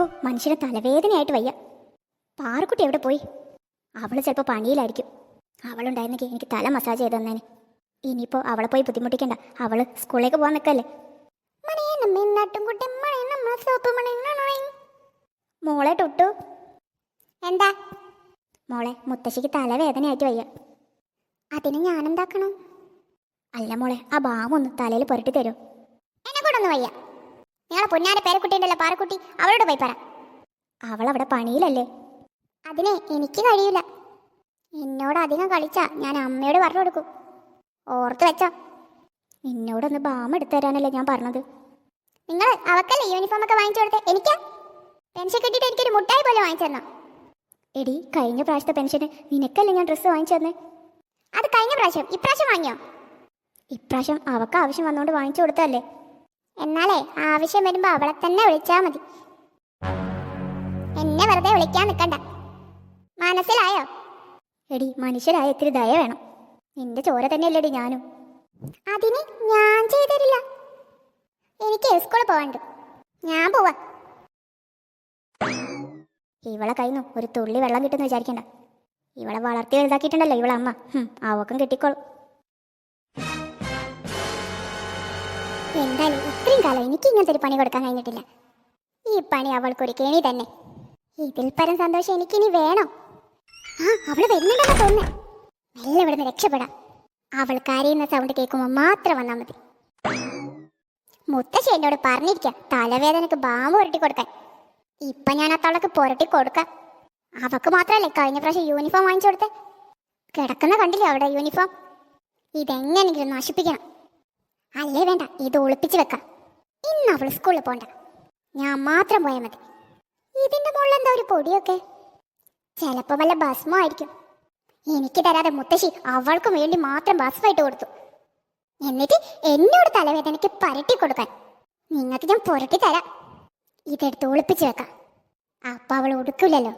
ഓ മനുഷ്യന് തലവേദനയായിട്ട് വയ്യ. പാറക്കുട്ടി എവിടെ പോയി? അവൾ ചിലപ്പോൾ പണിയിലായിരിക്കും. അവളുണ്ടായിരുന്നെങ്കിൽ എനിക്ക് തല മസാജ് ചെയ്ത് തന്നേനെ. ഇനിയിപ്പോൾ അവളെ പോയി ബുദ്ധിമുട്ടിക്കണ്ട. അവൾ സ്കൂളിലേക്ക് പോകാൻ നിൽക്കല്ലേ മോളെ തൊട്ടു. എന്താ? മോളെ മുത്തശ്ശിക്ക് തലവേദനയായിട്ട് വയ്യ. അതിന് ഞാനെന്താക്കണം? അല്ല മോളെ ആ ബാമൊന്ന് തലയിൽ പുരട്ടി തരൂ. എന്നെ കൂടെ ഒന്ന് വയ്യ. നിങ്ങളെ പൊന്നാരെ പേരക്കുട്ടിയുണ്ടല്ലോ പാറക്കുട്ടി. അവളോട് പോയി പറ. അവളവിടെ പണിയിലല്ലേ. അതിനെ എനിക്ക് കഴിയില്ല. എന്നോട് അധികം കളിച്ചാ ഞാൻ അമ്മയോട് പറഞ്ഞു കൊടുക്കും. ഓർത്ത് വെച്ചോ. എന്നോടൊന്ന് ബാം എടുത്തു തരാനല്ലേ ഞാൻ പറഞ്ഞത്. നിങ്ങൾ അവക്കല്ലേ യൂണിഫോം ഒക്കെ വാങ്ങിച്ചു കൊടുത്തേ? എനിക്കാ? പെൻഷൻ കിട്ടിയിട്ട് എനിക്കൊരു മുട്ടായി പോലെ വാങ്ങിച്ചു തന്നോ? എടി കഴിഞ്ഞ പ്രാവശ്യത്തെ പെൻഷന് നിനക്കല്ലേ ഞാൻ ഡ്രസ്സ് വാങ്ങിച്ചു തന്നെ? അത് കഴിഞ്ഞ പ്രാവശ്യം ഇപ്രാവശ്യം വാങ്ങിയോ? ഇപ്രാവശ്യം അവക്ക് ആവശ്യം വന്നുകൊണ്ട് വാങ്ങിച്ചു കൊടുത്തല്ലേ എന്നാലേ ആവശ്യം വരുമ്പോ അവളെ തന്നെ വിളിച്ചാ മതി. എന്നെ വെറുതെ വിളിക്കാൻ നിക്കണ്ട. മനസ്സിലായോ? എടി മനുഷ്യരായ ഇത്തിരി ദയ വേണം. നിന്റെ ചോര തന്നെയല്ലേടി ഞാനും. അതിന് ഞാൻ ചെയ്തരില്ല. എനിക്ക് സ്കൂളിൽ പോവാണ്ട് ഞാൻ പോവാ. ഇവളെ കയ്യിൽ ഒരു തുള്ളി വെള്ളം കിട്ടുമെന്ന് വിചാരിക്കണ്ട. ഇവളെ വളർത്തി വലുതാക്കിയിട്ടുണ്ടല്ലോ ഇവളെ അമ്മ. അവക്കും കിട്ടിക്കോളും. എന്തായാലും ഇത്രയും കാലം എനിക്ക് ഇങ്ങനത്തെ ഒരു പണി കൊടുക്കാൻ കഴിഞ്ഞിട്ടില്ല. ഈ പണി അവൾക്കൊരു കേണി തന്നെ. ഇതിൽ പരം സന്തോഷം എനിക്കിനി വേണോ. ആ അവൾ വരുന്നുണ്ടെന്നാ തോന്നുന്നേ. മെല്ലെ ഇവിടുന്ന് രക്ഷപ്പെടാം. അവൾ കരയുന്ന സൗണ്ട് കേൾക്കുമ്പോൾ മാത്രം വന്നാൽ മതി. മുത്തശ്ശി എന്നോട് പറഞ്ഞിരിക്കുക തലവേദനക്ക് ബാമ്പ് പുരട്ടി കൊടുക്കാൻ. ഇപ്പൊ ഞാൻ ആ തളക്ക് പുരട്ടി കൊടുക്കാം. അവക്ക് മാത്രല്ലേ കഴിഞ്ഞ പ്രാവശ്യം യൂണിഫോം വാങ്ങിച്ചു കൊടുത്തേ? കിടക്കുന്ന കണ്ടില്ലേ അവിടെ യൂണിഫോം ഇതെങ്ങനെങ്കിലും നശിപ്പിക്കണം. അല്ലേ വേണ്ട ഇത് ഒളിപ്പിച്ച് വെക്കാം. ഇന്ന് അവൾ സ്കൂളിൽ പോണ്ട. ഞാൻ മാത്രം പോയാൽ മതി. ഇതിന്റെ മുകളിൽ എന്താ ഒരു പൊടിയൊക്കെ? ചിലപ്പോ വല്ല ഭസ്മോ ആയിരിക്കും. എനിക്ക് തരാതെ മുത്തശ്ശി അവൾക്കും വേണ്ടി മാത്രം ഭസ്മായിട്ട് കൊടുത്തു. എന്നിട്ട് എന്നോട് തലവേദനയ്ക്ക് പരട്ടി കൊടുക്കാൻ. നിങ്ങൾക്ക് ഞാൻ പുരട്ടി തരാം. ഇതെടുത്ത് ഒളിപ്പിച്ച് വെക്കാം. അപ്പൊ അവൾ ഒടുക്കില്ലല്ലോ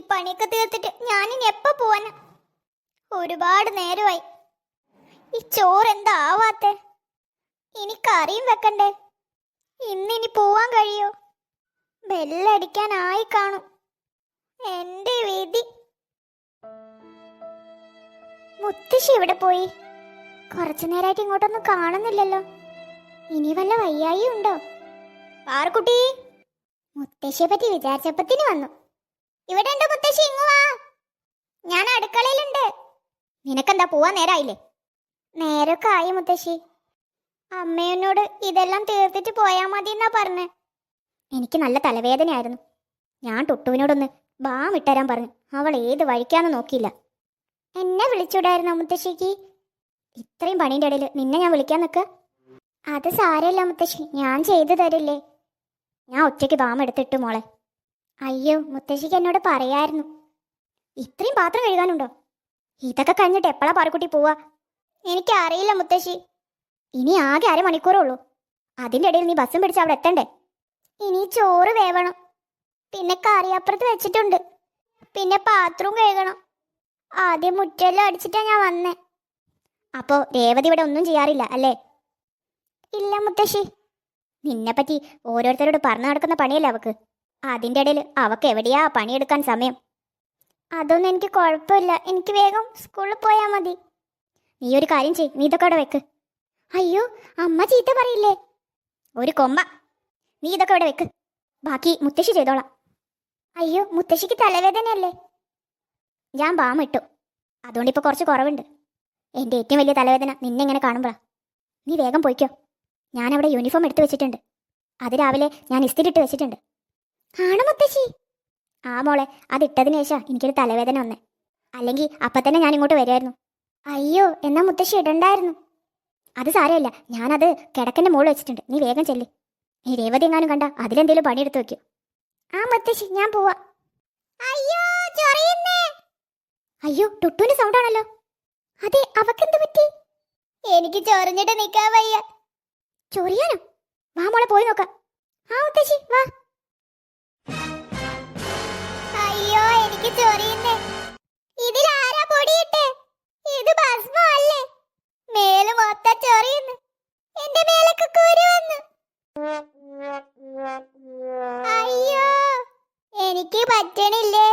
പണിയൊക്കെ തീർത്തിട്ട് ഞാനിനി എപ്പോ പോവാന? ഒരുപാട് നേരമായി. ഈ ചോറ് എന്താ ആവാത്തെ ഇനി കറിയും വെക്കണ്ടേ? ഇന്നിനി പോവാൻ കഴിയോ? ബെല്ലടിക്കാനായി കാണും. എന്റെ വിധി. മുത്തശ്ശി ഇവിടെ പോയി? കുറച്ചു നേരമായിട്ട് ഇങ്ങോട്ടൊന്നും കാണുന്നില്ലല്ലോ. ഇനി വല്ല വയ്യായി ഉണ്ടോ പാറക്കുട്ടി മുത്തശ്ശിയെ പറ്റി വിചാരിച്ചപ്പത്തിന് വന്നു. ഇവിടെ ഉണ്ട് മുത്തശ്ശി ഇങ്ങു വാ. ഞാൻ അടുക്കളയിലുണ്ട്. നിനക്കെന്താ പോവാൻ നേരായില്ലേ? നേരൊക്കെ ആയി മുത്തശ്ശി. അമ്മയെന്നോട് ഇതെല്ലാം തീർത്തിട്ട് പോയാ മതി എന്നാ പറഞ്ഞ്. എനിക്ക് നല്ല തലവേദനയായിരുന്നു. ഞാൻ ടുട്ടുവിനോടൊന്ന് ബാം ഇട്ടരാൻ പറഞ്ഞു. അവൾ ഏത് വഴിക്കാന്ന് നോക്കിയില്ല. എന്നെ വിളിച്ചൂടായിരുന്നോ മുത്തശ്ശിക്ക്? ഇത്രയും പണീന്റെ ഇടയിൽ നിന്നെ ഞാൻ വിളിക്കാൻ നിൽക്ക അത് സാരമില്ല മുത്തശ്ശി. ഞാൻ ചെയ്തു തരില്ലേ? ഞാൻ ഒറ്റയ്ക്ക് ബാം എടുത്തിട്ട് മോളെ. അയ്യോ മുത്തശ്ശിക്ക് എന്നോട് പറയായിരുന്നു. ഇത്രയും പാത്രം കഴുകാനുണ്ടോ? ഇതൊക്കെ കഴിഞ്ഞിട്ട് എപ്പോഴാ പാറക്കുട്ടി പോവാ? എനിക്കറിയില്ല മുത്തശ്ശി. ഇനി ആകെ അരമണിക്കൂറേ ഉള്ളൂ. അതിന്റെ ഇടയിൽ നീ ബസ്സും പിടിച്ച് അവിടെ എത്തണ്ടേ? ഇനി ചോറ് വേവണം. പിന്നെ കറിയപ്പുറത്ത് വെച്ചിട്ടുണ്ട്. പിന്നെ പാത്രവും കഴുകണം. ആദ്യം മുറ്റെല്ലാം അടിച്ചിട്ടാ ഞാൻ വന്നേ. അപ്പോ രേവതി ഇവിടെ ഒന്നും ചെയ്യാറില്ല അല്ലേ? ഇല്ല മുത്തശ്ശി. നിന്നെ പറ്റി ഓരോരുത്തരോട് പറഞ്ഞു നടക്കുന്ന പണിയല്ലേ അവക്ക്? അതിന്റെ ഇടയിൽ അവക്ക് എവിടെയാ പണിയെടുക്കാൻ സമയം? അതൊന്നും എനിക്ക് കുഴപ്പമില്ല. എനിക്ക് വേഗം സ്കൂളിൽ പോയാൽ മതി. നീ ഒരു കാര്യം ചെയ് നീ ഇതൊക്കെ അവിടെ വെക്ക്. അയ്യോ അമ്മ ചീത്ത പറയില്ലേ? ഒരു കൊമ്പ. നീ ഇതൊക്കെ ഇവിടെ വെക്ക്. ബാക്കി മുത്തശ്ശി ചെയ്തോളാം. അയ്യോ മുത്തശ്ശിക്ക് തലവേദനയല്ലേ? ഞാൻ ബാമിട്ടു അതുകൊണ്ട് ഇപ്പോൾ കുറച്ച് കുറവുണ്ട്. എന്റെ ഏറ്റവും വലിയ തലവേദന നിന്നെ ഇങ്ങനെ കാണുമ്പോഴാ നീ വേഗം പോയിക്കോ. ഞാനവിടെ അവിടെ യൂണിഫോം എടുത്തു വെച്ചിട്ടുണ്ട്. അത് രാവിലെ ഞാൻ ഇസ്തിരിട്ട് വെച്ചിട്ടുണ്ട്. ആണോ മുത്തശ്ശി. ആ മോളെ അതിട്ടതിന് ശേഷം എനിക്കൊരു തലവേദന വന്നേ. അല്ലെങ്കിൽ അപ്പം തന്നെ ഞാൻ ഇങ്ങോട്ട് വരുമായിരുന്നു അയ്യോ എന്നാ മുത്തശ്ശി ഇടണ്ടായിരുന്നു. അത് സാരമില്ല ഞാനത് കിടക്കന്റെ മുകളിൽ വെച്ചിട്ടുണ്ട്. നീ വേഗം ചെല്ല്. നീ രേവതി എങ്ങാനും കണ്ട അതിലെന്തേലും പണിയെടുത്ത് വെക്കൂ. ആ മുത്തശ്ശി ഞാൻ പോവാ. അയ്യോ അയ്യോ ടുട്ടുവിന്റെ സൗണ്ട് ആണല്ലോ. അതെ അവക്കെന്ത് പറ്റി? എനിക്ക് ചൊറിഞ്ഞിട്ട് നിക്കാൻ വയ്യ. ചൊറിയാനോ? വാ മോളെ പോയി നോക്കാം. ആ മുത്തശ്ശി വാ. എനിക്ക് ചൊറിയുന്നേ ഇതിലാരാ പൊടിയിട്ടെ? ഇത് ഭസ്മം അല്ലേ? മേൽ മൊത്തം ചൊറിയുന്നു. എന്റെ മേലൊക്കെ കുരു വന്നു. അയ്യോ എനിക്ക് പറ്റണില്ലേ?